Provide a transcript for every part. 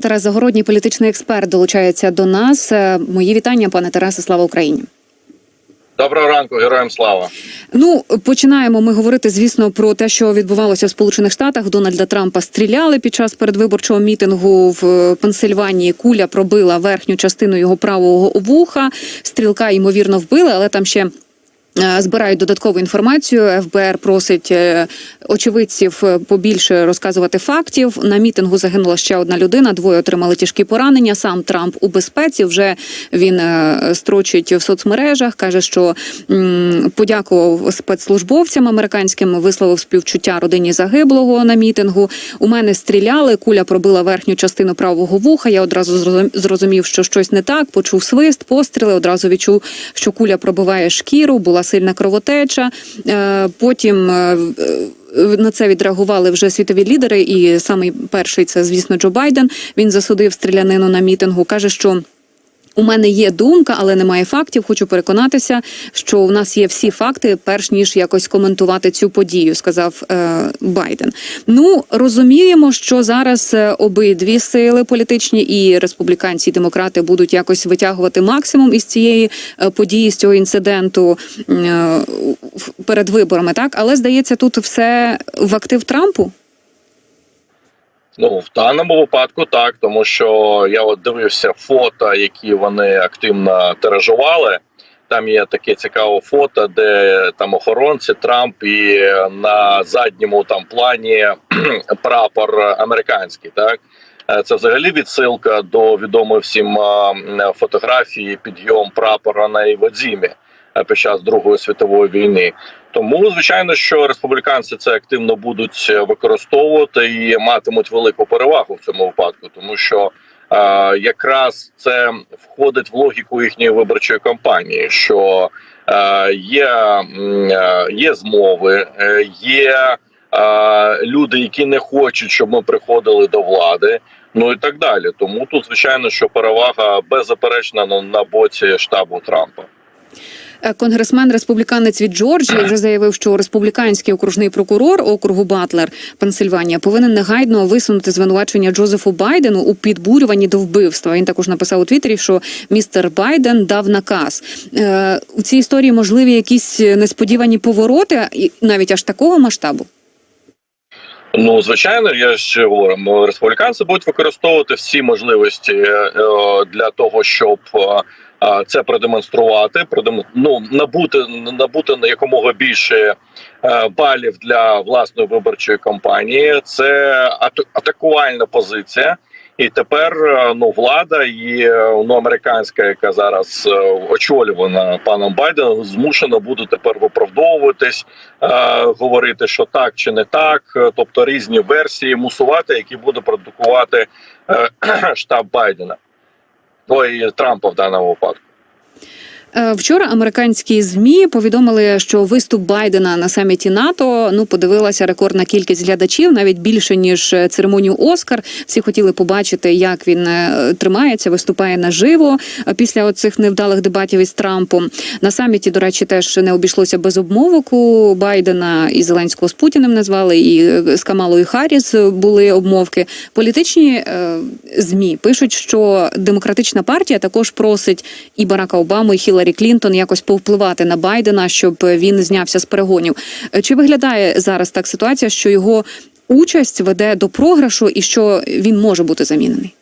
Тарас Загородній, політичний експерт, долучається до нас. Е, Мої вітання, пане Тарасе. Слава Україні. Доброго ранку, героям слава. Ну починаємо ми говорити, звісно, про те, що відбувалося в Сполучених Штатах. Дональда Трампа стріляли під час передвиборчого мітингу в Пенсильванії. Куля пробила верхню частину його правого вуха. Стрілка ймовірно вбили, але там ще. Е, Збирають додаткову інформацію. ФБР просить е, очевидців е, побільше розказувати фактів. На мітингу загинула ще одна людина. Двоє отримали тяжкі поранення. Сам Трамп у безпеці. Вже він строчить в соцмережах. каже, що подякував спецслужбовцям американським, висловив співчуття родині загиблого на мітингу. У мене стріляли. Куля пробила верхню частину правого вуха. Я одразу зрозум- зрозумів, що щось не так. Почув свист, постріли. Одразу відчув, що куля пробиває шкіру. Була сильна кровотеча. Е, Потім. е, на це відреагували вже світові лідери, і самий перший це, звісно, Джо Байден. Він засудив стрілянину на мітингу. каже, що у мене є думка, але немає фактів. Хочу переконатися, що у нас є всі факти, перш ніж якось коментувати цю подію, сказав е, Байден. Ну розуміємо, що зараз е, обидві сили політичні, і республіканці, і демократи будуть якось витягувати максимум із цієї е, події, з цього інциденту е, перед виборами. Так, але здається, тут все в актив Трампу. Ну в даному випадку так, тому що я от дивився фото, які вони активно тиражували. Там є таке цікаве фото, де там охоронці Трамп і на задньому там плані прапор американський. Так Е, це взагалі відсилка до відомої всім фотографії підйом прапора на Іводзімі під час Другої світової війни. Тому звичайно, що республіканці це активно будуть е, використовувати і матимуть велику перевагу в цьому випадку, тому що е, якраз це входить в логіку їхньої виборчої кампанії, що е, є, е, є змови, е, є е, люди, які не хочуть, щоб ми приходили до влади. Ну і так далі. Тому тут, звичайно, що перевага беззаперечна на, на боці штабу Трампа. Е, Конгресмен республіканець від Джорджії вже заявив, що республіканський окружний прокурор округу Батлер Пенсильванія повинен негайно висунути звинувачення Джозефу Байдену у підбурюванні до вбивства. Він також написав у Твіттері, що містер Байден дав наказ. Е, у цій історії можливі якісь несподівані повороти, навіть аж такого масштабу. Ну, звичайно, я ж говорю, республіканці будуть використовувати всі можливості е, для того, щоб це продемонструвати, продем... ну, набути набути на якомога більше е, балів для власної виборчої кампанії. Це ат- атакувальна позиція. І тепер е, ну влада і е, ну американська, яка зараз очолювана паном Байденом, змушена буде тепер виправдовуватись, е, говорити, що так чи не так, тобто різні версії мусувати, які буде продукувати е, штаб Байдена. Ой, Трампа в даному випадку. Е, Вчора американські змі повідомили, що виступ Байдена на саміті НАТО ну подивилася рекордна кількість глядачів, навіть більше ніж е, церемонію Оскар. Всі хотіли побачити, як він е, тримається, виступає наживо після оцих невдалих дебатів із Трампом. На саміті, до речі, теж не обійшлося без обмовок у Байдена і Зеленського з Путіним назвали, і з Камалою Харріс були обмовки. Політичні змі пишуть, що демократична партія також просить і Барака Обаму, і Хіларі Клінтон якось повпливати на Байдена, щоб він знявся з перегонів. Е, Чи виглядає зараз так ситуація, що його участь веде до програшу і що він може бути замінений?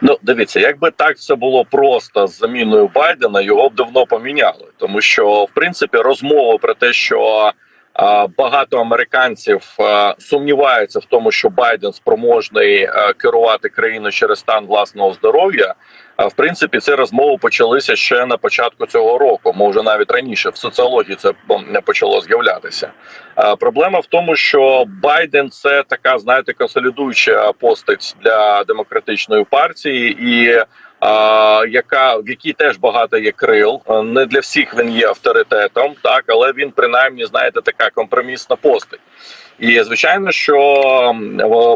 Ну, дивіться, якби так все було просто з заміною Байдена, його б давно поміняли, тому що в принципі розмова про те, що а, багато американців а, сумніваються в тому, що Байден спроможний а, керувати країною через стан власного здоров'я. А в принципі, ці розмови почалися ще на початку цього року. Може навіть раніше в соціології це почало з'являтися. Проблема в тому, що Байден це така, знаєте, консолідуюча постать для демократичної партії, і яка в якій теж багато є крил. Не для всіх він є авторитетом, так але він принаймні знаєте така компромісна постать. І звичайно, що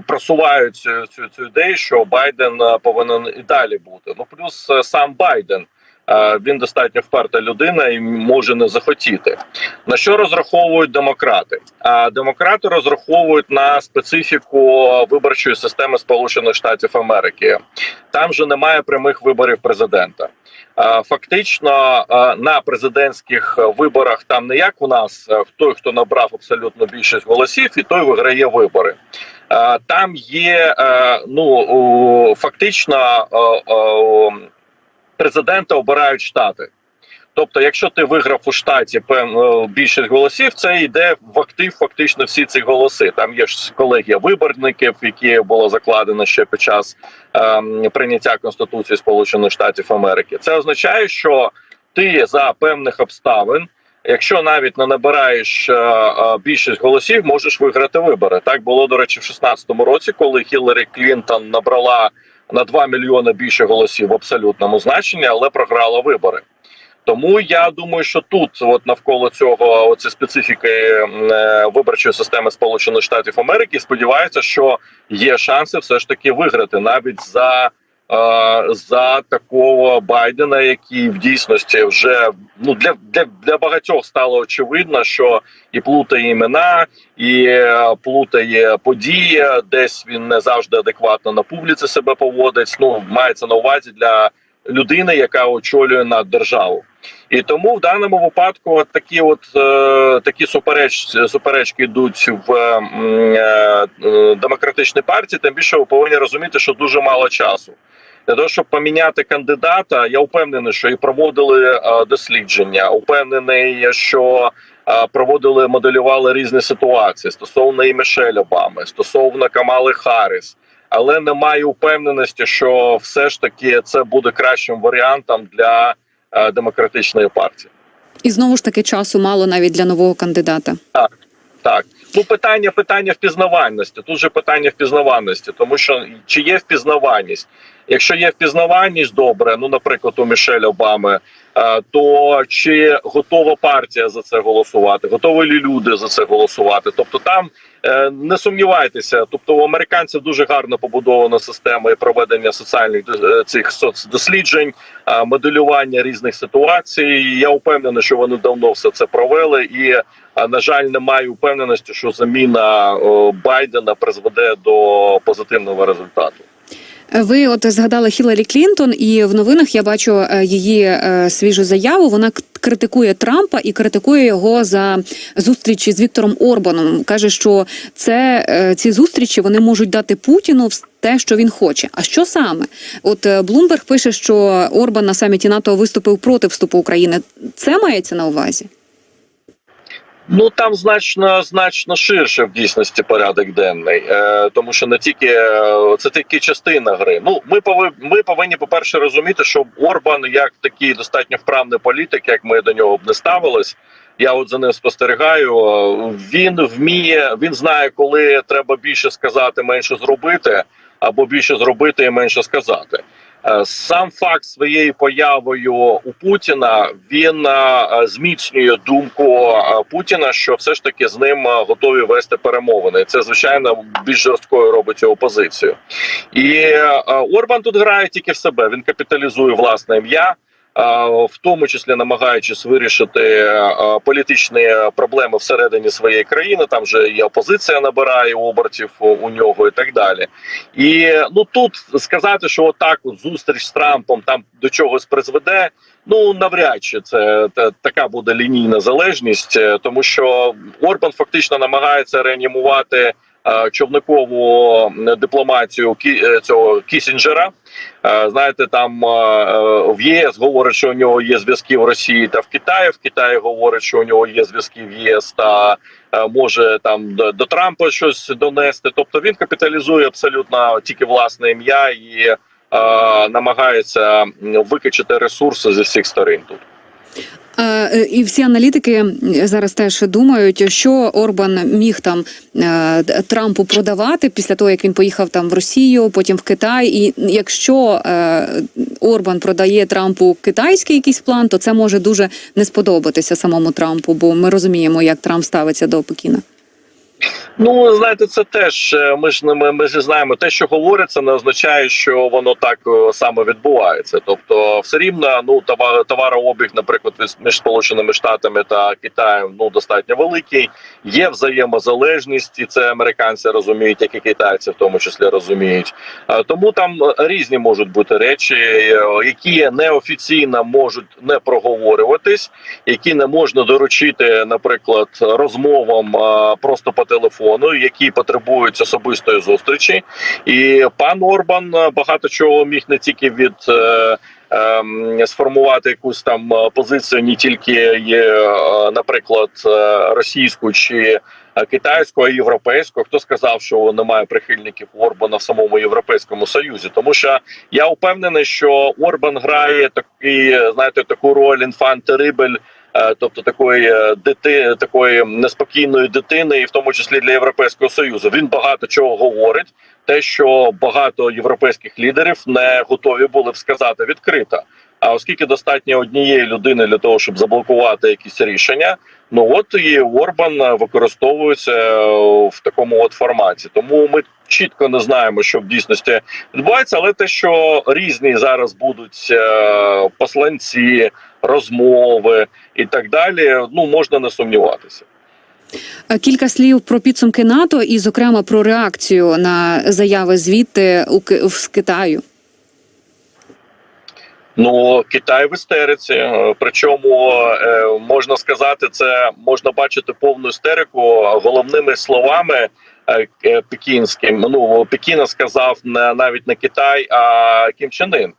просувають цю, цю, цю ідею, що Байден повинен і далі бути. Ну плюс е, сам Байден Він достатньо вперта людина і може не захотіти. На що розраховують демократи? А демократи розраховують на специфіку виборчої системи Сполучених Штатів Америки. Там же немає прямих виборів президента. Е, Фактично е, на президентських виборах там не як у нас е, той, хто набрав абсолютно більшість голосів, і той виграє вибори. Е, Там є е, ну фактично е, президента обирають штати. Тобто, якщо ти виграв у штаті певну більшість голосів, це йде в актив фактично всі ці голоси. Там є ж колегія виборників, які було закладено ще під час ем, прийняття Конституції Сполучених Штатів Америки. Це означає, що ти за певних обставин, якщо навіть не набираєш е, е, більшість голосів, можеш виграти вибори. Так було до речі, в 16-му році, коли Хіларі Клінтон набрала на 2 мільйони більше голосів в абсолютному значенні, але програла вибори. Тому я думаю, що тут, от навколо цього, оці специфіки е, виборчої системи Сполучених Штатів Америки, сподіваються, що є шанси все ж таки виграти навіть за, за такого Байдена, який в дійсності вже ну для, для, для багатьох стало очевидно, що і плутає імена, і е, плутає події. Десь він не завжди адекватно на публіці себе поводить. Ну мається на увазі для людини, яка очолює над державу. І тому в даному випадку от такі, от е, такі супереч, суперечки йдуть в е, е, демократичній партії. Тим більше ви повинні розуміти, що дуже мало часу. Для того, щоб поміняти кандидата, я впевнений, що і проводили е, дослідження. Упевнений, що е, проводили, моделювали різні ситуації стосовно і Мішель Обами, стосовно Камали Харріс. Але немає упевненості, що все ж таки це буде кращим варіантом для е, демократичної партії. І знову ж таки часу мало навіть для нового кандидата. Так, ну питання питання впізнаваності. Тут же питання впізнаваності, тому що чи є впізнаваність? Якщо є впізнаваність, добре, ну наприклад, у Мішель Обами, е, то чи готова партія за це голосувати? Готові лі люди за це голосувати? Тобто, там е, не сумнівайтеся. Тобто, у американців дуже гарно побудована система і проведення соціальних е, цих соцдосліджень, моделювання різних ситуацій. Я впевнений, що вони давно все це провели і. На жаль, немає впевненості, що заміна Байдена призведе до позитивного результату. Ви от згадали Хіларі Клінтон, і в новинах я бачу е, її е, свіжу заяву. Вона критикує Трампа і критикує його за зустрічі з Віктором Орбаном. каже, що це е, ці зустрічі вони можуть дати Путіну те, що він хоче. А що саме? От Блумберг пише, що Орбан на саміті НАТО виступив проти вступу України. Це мається на увазі. Ну там значно значно ширше в дійсності порядок денний, е, тому що не тільки е, це тільки частина гри. Ну ми пови, ми повинні, по перше, розуміти, що Орбан як такий достатньо вправний політик, як ми до нього б не ставились. Я от за ним спостерігаю. Він вміє, він знає, коли треба більше сказати, менше зробити, або більше зробити і менше сказати. Е, Сам факт своєю появою у Путіна він е, зміцнює думку е, Путіна, що все ж таки з ним готові вести перемовини. Це звичайно більш жорсткою робить його позицію. І Орбан тут грає тільки в себе. Він капіталізує власне ім'я. В тому числі намагаючись вирішити політичні проблеми всередині своєї країни, там же і опозиція набирає обертів у- нього і так далі. І ну тут сказати, що отак от зустріч з Трампом там до чогось призведе. Ну навряд чи це та, така буде лінійна залежність, е, тому що Орбан фактично намагається реанімувати е, човникову дипломатію е, цього Кісінджера. Е, Знаєте, там е, е, в ЄС говорить, що у нього є зв'язки в Росії та в Китаї. В Китаї говорить, що у нього є зв'язки в ЄС та може там до, Трампа щось донести. Тобто він капіталізує абсолютно тільки власне ім'я і намагається викачати ресурси зі всіх сторін тут. Е, І всі аналітики зараз теж думають, що Орбан міг там е, Трампу продавати після того, як він поїхав там в Росію, потім в Китай. І якщо е, Орбан продає Трампу китайський якийсь план, то це може дуже не сподобатися самому Трампу, бо ми розуміємо, як Трамп ставиться до Пекіна. Ну знаєте, це теж е, ми ж ми, ми ж знаємо, те, що говориться, не означає, що воно так е, саме відбувається. Тобто, все рівно ну товар, товарообіг, наприклад, між Сполученими Штатами та Китаєм ну достатньо великий. Є взаємозалежність, і це американці розуміють, як і китайці, в тому числі розуміють. Е, Тому там різні можуть бути речі, які неофіційно можуть не проговорюватись, які не можна доручити, наприклад, розмовам просто по телефону, які потребують особистої зустрічі. І пан Орбан е, багато чого міг не тільки від. е, ем, Сформувати якусь там е, позицію не тільки наприклад, російську чи китайську, а й європейську. Хто сказав, що немає прихильників Орбана в самому європейському союзі? Тому що я впевнений, що Орбан грає такий, знаєте, таку роль інфанти рибель. Е, Тобто такої е, дити, такої неспокійної дитини, і в тому числі для європейського союзу, він багато чого говорить. Те, що багато європейських лідерів не готові були б сказати відкрито. А оскільки достатньо однієї людини для того, щоб заблокувати якісь рішення, ну от і Орбан використовується е, в такому от форматі. Тому ми чітко не знаємо, що в дійсності відбувається, але те, що різні зараз будуть посланці, розмови і так далі, ну можна не сумніватися. Е, Кілька слів про підсумки НАТО і, зокрема, про реакцію на заяви звідти з Китаю. Ну Китай в істериці. Е, Причому е, можна сказати, це можна бачити повну істерику головними словами пекінським. Ну Пекіна сказав не навіть не Китай, а Кім Чен Ін.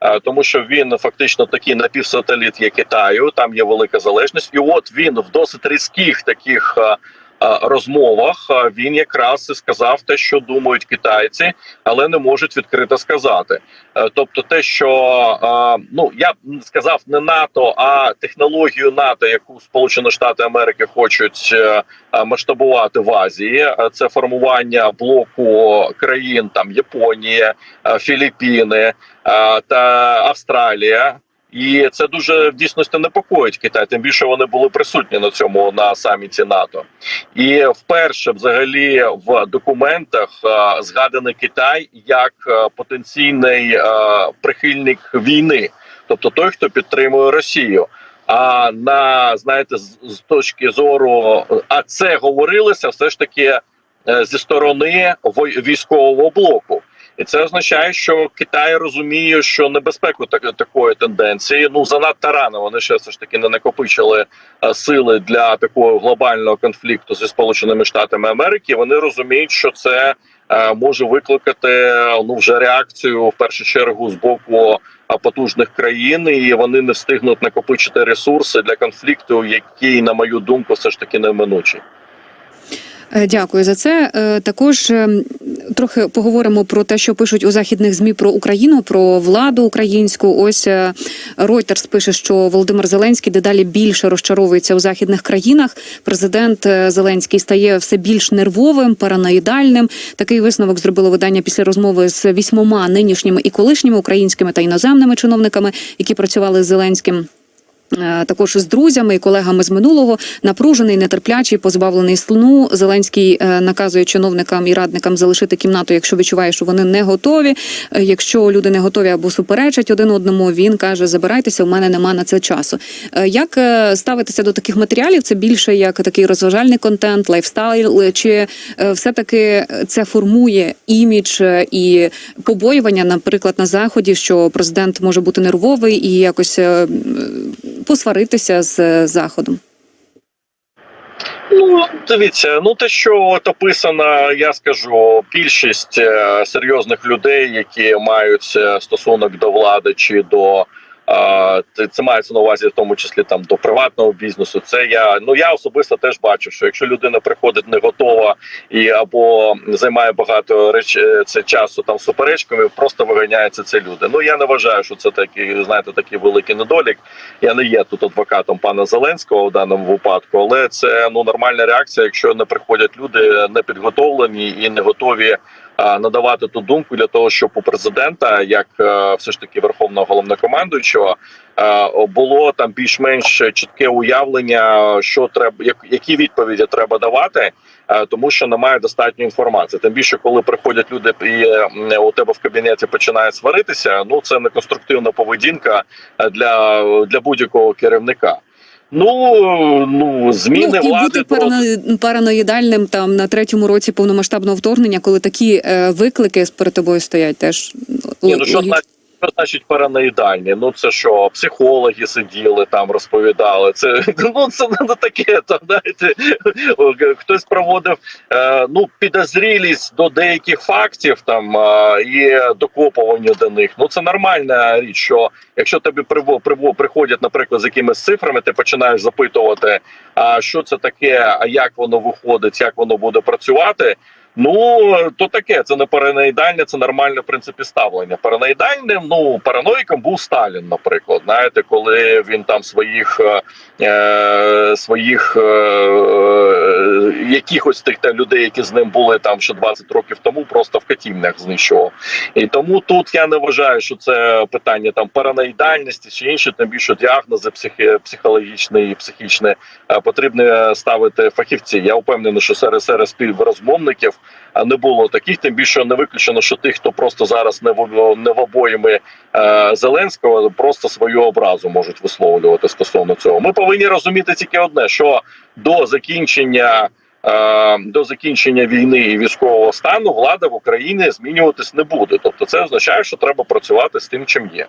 Е, Тому що він фактично такий напівсателіт є Китаю, там є велика залежність, і от він в досить різких таких е, розмовах е, він якраз і сказав те, що думають китайці, але не можуть відкрито сказати. Е, Тобто, те, що е, ну я б сказав не НАТО, а технологію НАТО, яку Сполучені Штати Америки хочуть е, е, масштабувати в Азії, е, це формування блоку країн там Японія, е, Філіппіни е, та Австралія. І це дуже в дійсності непокоїть Китай. Тим більше вони були присутні на цьому на саміті НАТО. І вперше, взагалі, в документах е, згаданий Китай як е, потенційний е, прихильник війни, тобто той, хто підтримує Росію. А на знаєте, з, точки зору, а це говорилося все ж таки зі сторони військового блоку. І це означає, що Китай розуміє, що небезпеку так, такої тенденції ну занадто рано. Вони ще все ж таки не накопичили е, сили для такого глобального конфлікту зі Сполученими Штатами Америки. Вони розуміють, що це е, може викликати ну вже реакцію в першу чергу з боку е, потужних країн, і вони не встигнуть накопичити ресурси для конфлікту, який, на мою думку, все ж таки неминучий. Е, Дякую за це. Е, Також е, трохи поговоримо про те, що пишуть у західних змі про Україну, про владу українську. Ось Reuters пише, що Володимир Зеленський дедалі більше розчаровується у західних країнах. Президент Зеленський стає все більш нервовим, параноїдальним. Такий висновок зробило видання після розмови з вісьмома нинішніми і колишніми українськими та іноземними чиновниками, які працювали з Зеленським. Е, Також з друзями і колегами з минулого напружений, нетерплячий, позбавлений сну. Зеленський е, наказує чиновникам і радникам залишити кімнату, якщо відчуває, що вони не готові. Е, Якщо люди не готові або суперечать один одному, він каже: забирайтеся, у мене нема на це часу. Як ставитися до таких матеріалів? Це більше як такий розважальний контент, лайфстайл, чи все таки це формує імідж і побоювання, наприклад, на заході, що президент може бути нервовий і якось. Посваритися з е, заходом. Ну дивіться, ну те, що от описано, я скажу, більшість е, серйозних людей, які мають е, стосунок до влади чи до це- це мається на увазі, в тому числі там до приватного бізнесу. Це я ну я особисто теж бачу, що якщо людина приходить не готова і або займає багато реч е, це часу там суперечками, просто виганяються ці люди. Ну я не вважаю, що це такий, знаєте, такий великий недолік. Я не є тут адвокатом пана Зеленського в даному випадку, але це ну нормальна реакція, якщо не приходять люди не підготовлені і не готові надавати ту думку для того, щоб у президента, як е, все ж таки верховного головнокомандуючого, е, було там більш-менш чітке уявлення, що треба, як, які відповіді треба давати. е, тому що немає достатньої інформації. Тим більше, коли приходять люди і е, у тебе в кабінеті починають сваритися. Ну це не конструктивна поведінка е, для, для будь-якого керівника. Ну ну зміни ну, і влади бути то- параноїдальним там на третьому році повномасштабного вторгнення, коли такі е, виклики перед тобою стоять, теж Ні, ну що значить, що значить параноїдальні? Ну це що, психологи сиділи там, розповідали. Це ну це не таке. Там знаєте, хтось проводив е, ну підозрілість до деяких фактів там е, докопування до них. Ну це нормальна річ. Що якщо тобі приво, приво приходять, наприклад, з якимись цифрами, ти починаєш запитувати, а що це таке, а як воно виходить, як воно буде працювати. Ну то таке, це не параноїдальне, це нормальне в принципі ставлення. Параноїдальним, ну параноїком був Сталін, наприклад. Знаєте, коли він там своїх е, своїх е, якихось тих та людей, які з ним були там ще 20 років тому, просто в катівнях знищував. І тому тут я не вважаю, що це питання там параноїдальності чи інші, тим більше діагнози психі, психологічні і психічні е, потрібно ставити фахівці. Я впевнений, що серед серед співрозмовників не було таких, тим більше не виключено, що тих, хто просто зараз не в не в обоїми е, Зеленського, просто свою образу можуть висловлювати стосовно цього. Ми повинні розуміти тільки одне: що до закінчення. е, До закінчення війни і військового стану влада в Україні змінюватись не буде. Тобто, це означає, що треба працювати з тим, чим є.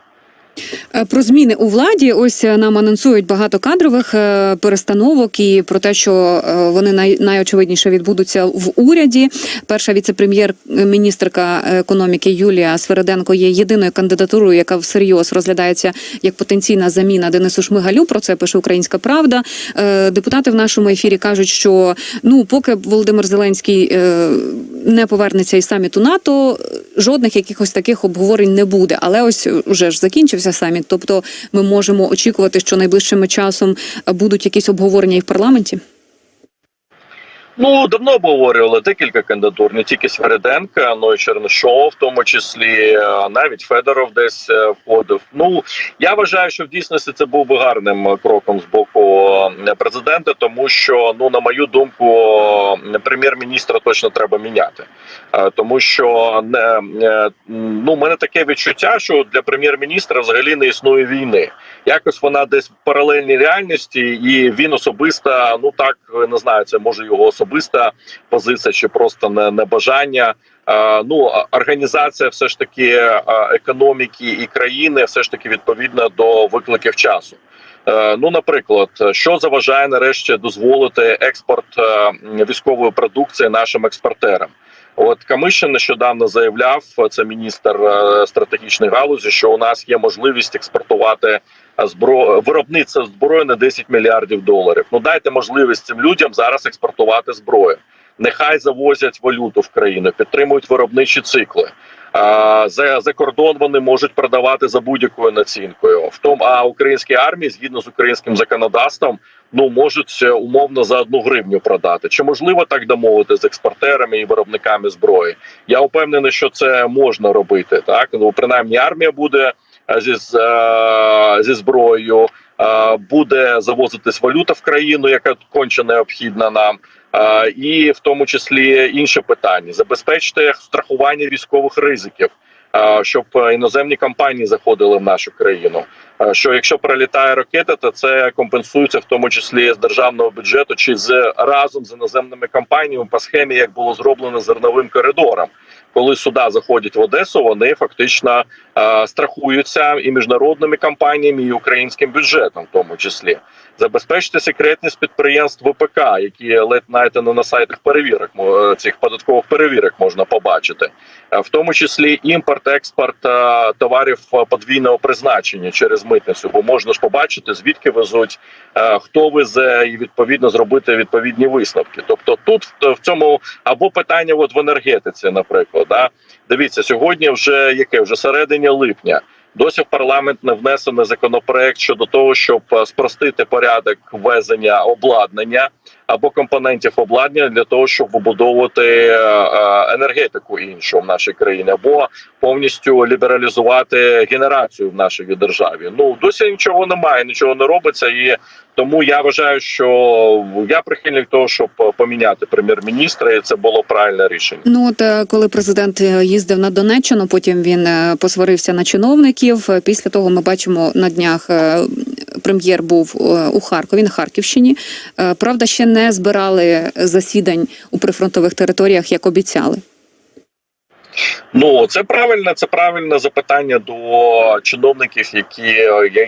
Е, Про зміни у владі ось е, нам анонсують багато кадрових е, перестановок і про те, що вони най, найочевидніше відбудуться в уряді. Перша віце-прем'єр-міністрка економіки Юлія Свереденко є єдиною кандидатурою, яка всерйоз розглядається як потенційна заміна Денису Шмигалю. Про це пише Українська Правда. Депутати в нашому ефірі кажуть, що ну поки Володимир Зеленський не повернеться із саміту НАТО, жодних якихось таких обговорень не буде. Але ось уже ж закінчився саміт. Тобто, ми можемо очікувати, що найближчим часом будуть якісь обговорення і в парламенті. Ну давно обговорювали декілька кандидатур, не тільки Свериденка, но й Чернишов, в тому числі е, навіть Федоров десь е, входив. Ну я вважаю, що в дійсності це був би гарним кроком з боку е, президента, тому що ну на мою думку, прем'єр-міністра точно треба міняти, тому що не ну мене таке відчуття, що для прем'єр-міністра взагалі не існує війни. Якось вона десь в паралельній реальності, і він особисто, ну так не знаю, це може його особиста позиція чи просто не, не бажання. Е, Ну організація, все ж таки економіки і країни, все ж таки відповідна до викликів часу. Е, Ну, наприклад, що заважає нарешті дозволити експорт е, військової продукції нашим експортерам? От Камишин нещодавно заявляв, це міністр е, стратегічної галузі, що у нас є можливість експортувати збро... виробництво зброї на 10 мільярдів доларів. Ну дайте можливість цим людям зараз експортувати зброю. Нехай завозять валюту в країну, підтримують виробничі цикли. А, за, за кордон вони можуть продавати за будь-якою націнкою. В тому, а українські армії, згідно з українським законодавством, ну можуть е, умовно за одну гривню продати. Чи можливо так домовити з експортерами і виробниками зброї? Я впевнений, що це можна робити. Так ну принаймні армія буде зі, е, зі зброєю. е, Буде завозитись валюта в країну, яка конче необхідна нам, Е, і в тому числі інше питання: забезпечити страхування військових ризиків, щоб іноземні компанії заходили в нашу країну. Що якщо прилітає ракета, то це компенсується в тому числі з державного бюджету чи з разом з іноземними компаніями по схемі, як було зроблено зерновим коридором. Коли суда заходять в Одесу, вони фактично е, страхуються і міжнародними компаніями, і українським бюджетом, в тому числі забезпечити секретність підприємств ВПК, які ледь знаєте, не на сайтах перевірок е, цих податкових перевірок можна побачити, Е, в тому числі імпорт, експорт е, товарів подвійного призначення через митницю, бо можна ж побачити звідки везуть, хто везе, і відповідно зробити відповідні висновки. Тобто, тут в цьому або питання, от в енергетиці, наприклад, да? дивіться, сьогодні вже яке вже середині липня. Досі в парламент не внесений законопроект щодо того, щоб е, спростити порядок ввезення обладнання або компонентів обладнання для того, щоб вибудовувати е, е, енергетику іншу в нашій країні, або повністю лібералізувати генерацію в нашій державі. Ну досі нічого немає, нічого не робиться, і тому я вважаю, що я прихильник того, щоб поміняти прем'єр-міністра, і це було правильне рішення. Ну от е, коли президент е, їздив на Донеччину, потім він е, посварився на чиновників. Після того ми бачимо на днях прем'єр був у Харкові на Харківщині. Правда, ще не збирали засідань у прифронтових територіях, як обіцяли. Ну це правильне, це правильне запитання до чиновників, які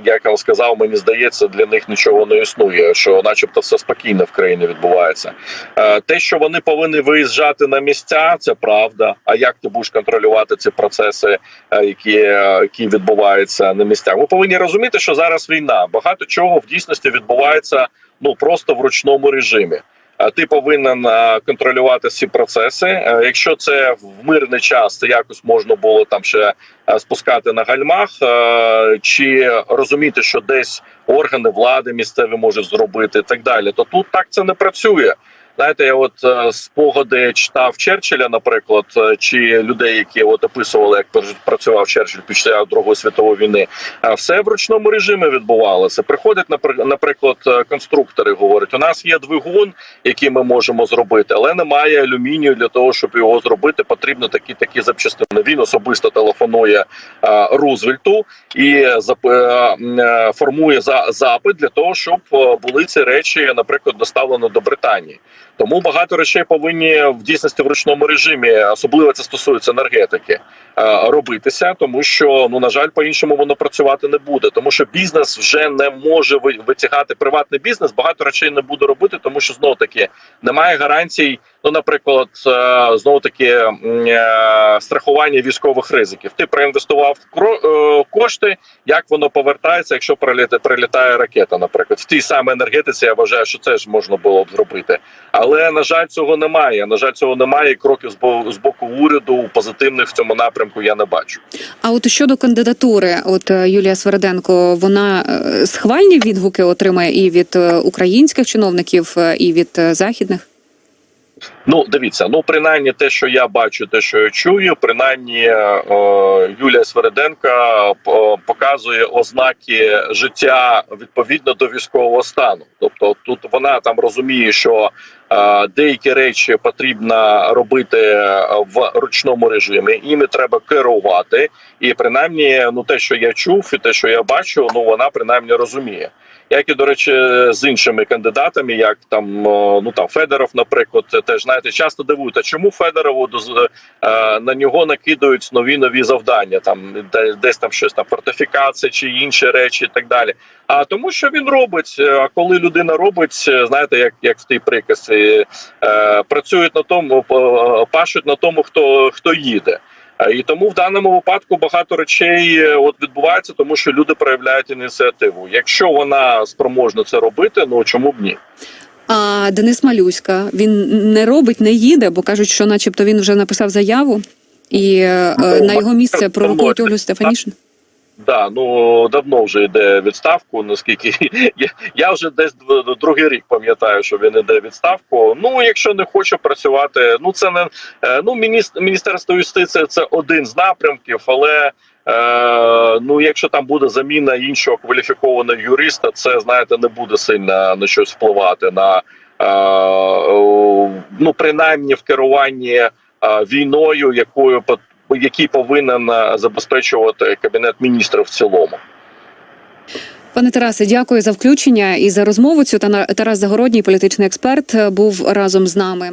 як я сказав, мені здається, для них нічого не існує. Що, начебто, все спокійно в країні відбувається. Е, Те, що вони повинні виїжджати на місця, це правда. А як ти будеш контролювати ці процеси, е, які, які відбуваються на місцях? Ви повинні розуміти, що зараз війна. Багато чого в дійсності відбувається ну просто в ручному режимі. Ти повинен е, контролювати всі процеси. Е, Якщо це в мирний час, це якось можна було там ще е, спускати на гальмах, чи розуміти, що десь органи влади місцеві можуть зробити, і так далі. То тут так це не працює. Знаєте, я от е, спогади читав Черчилля, наприклад, е, чи людей, які от описували, як працював Черчилль після Другої світової війни. Все в ручному режимі відбувалося. Приходять, напри- наприклад, е, конструктори говорять: у нас є двигун, який ми можемо зробити, але немає алюмінію для того, щоб його зробити. Потрібно такі такі запчастини. Він особисто телефонує Рузвельту і формує за запит для того, щоб були ці речі, наприклад, доставлено до Британії. Тому багато речей повинні в дійсності в ручному режимі, особливо це стосується енергетики, робитися, тому що ну на жаль, по іншому воно працювати не буде, тому що бізнес вже не може ви- витягати приватний бізнес. Багато речей не буде робити, тому що знову таки немає гарантій. Ну, наприклад, е, знову таки е, страхування військових ризиків. Ти проінвестував е, кошти, як воно повертається, якщо прилітає, ракета, наприклад, в тій самій енергетиці. Я вважаю, що це ж можна було б зробити. Але на жаль, цього немає. На жаль, цього немає. Кроків з боку уряду позитивних в цьому напрямку я не бачу. А от щодо кандидатури, от е, Юлія Свереденко, вона е, схвальні відгуки отримає і від е, українських чиновників, і від західних. Ну, дивіться, ну принаймні те, що я бачу, те, що я чую, принаймні е, Юлія Свереденка е, показує ознаки життя відповідно до військового стану. Тобто, тут вона там розуміє, що е, деякі речі потрібно робити е, в ручному режимі, іми треба керувати. І принаймні, ну те, що я чув, і те, що я бачу, ну вона принаймні розуміє. Як і до речі, з іншими кандидатами, як там ну там Федоров, наприклад, теж знаєте, часто дивують, а чому Федорову е, на нього накидують нові нові завдання, там де- десь там щось там фортифікація чи інші речі, і так далі. А тому, що він робить. Е, А коли людина робить, е, знаєте, як, як в тій приказці, працюють на тому, пашуть на тому, хто хто їде. Е, І тому в даному випадку багато речей е, от відбувається, тому що люди проявляють ініціативу. Якщо вона спроможна це робити, ну чому б ні? А Денис Малюська він не робить, не їде, бо кажуть, що, начебто, він вже написав заяву, і е, е, на його місце провокують Олю Стефанішин. Да, ну давно вже йде відставку. Наскільки я, я вже десь другий рік пам'ятаю, що він іде відставку. Ну, якщо не хоче працювати, ну це не е, ну міністр, міністерство юстиції це один з напрямків, але. Е, ну, якщо там буде заміна іншого кваліфікованого юриста, це знаєте, не буде сильно на щось впливати на е, ну принаймні в керуванні е, війною, якою який повинен е, забезпечувати кабінет міністрів в цілому. Пане Тарасе, дякую за включення і за розмову. Цю Тарас Загородній, політичний експерт, був разом з нами.